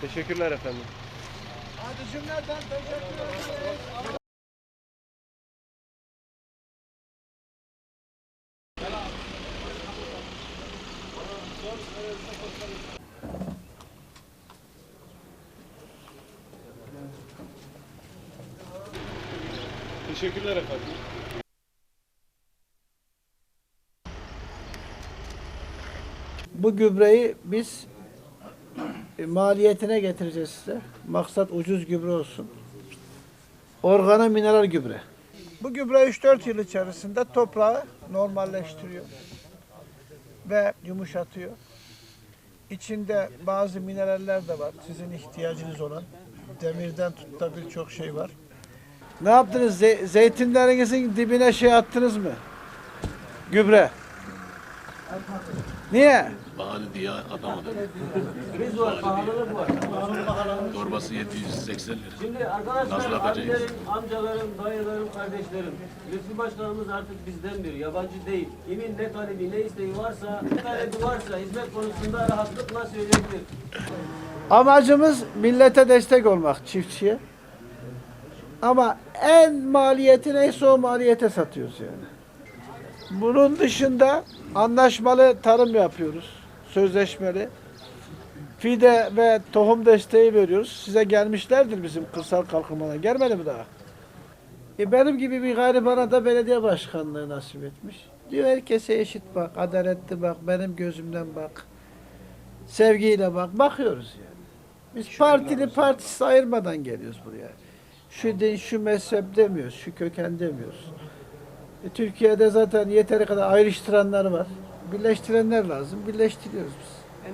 Teşekkürler efendim. Hadi cümleten teşekkür ederiz. Teşekkürler efendim. Bu gübreyi biz e, maliyetine getireceğiz size. Maksat ucuz gübre olsun. Organa mineral gübre. Bu gübre 3-4 yıl içerisinde toprağı normalleştiriyor ve yumuşatıyor. İçinde bazı mineraller de var. Sizin ihtiyacınız olan. Demirden tut da birçok şey var. Ne yaptınız? Ze- zeytinlerinizin dibine şey attınız mı? Gübre. Niye? Pahalı diye atamadım. Biz var, pahalılık var. Torbası 780 lira. Şimdi arkadaşlar, Nasıl yapacağız? abilerim, amcalarım, dayılarım, kardeşlerim. Lütfi Başkanımız artık bizden biri, yabancı değil. Kimin ne talebi, ne isteği varsa, ne talebi varsa hizmet konusunda rahatlıkla söyleyebilir. Amacımız millete destek olmak çiftçiye. Ama en maliyeti neyse o maliyete satıyoruz yani. Bunun dışında anlaşmalı tarım yapıyoruz. Sözleşmeli. Fide ve tohum desteği veriyoruz. Size gelmişlerdir bizim kırsal kalkınmada. Gelmedi mi daha? E benim gibi bir garibana da belediye başkanlığı nasip etmiş. Diyor herkese eşit bak, adaletli bak, benim gözümden bak. Sevgiyle bak, bakıyoruz yani. Biz partili partisiz ayırmadan geliyoruz buraya. Şu din, şu mezhep demiyoruz, şu köken demiyoruz. E, Türkiye'de zaten yeteri kadar ayrıştıranlar var. Birleştirenler lazım, birleştiriyoruz biz.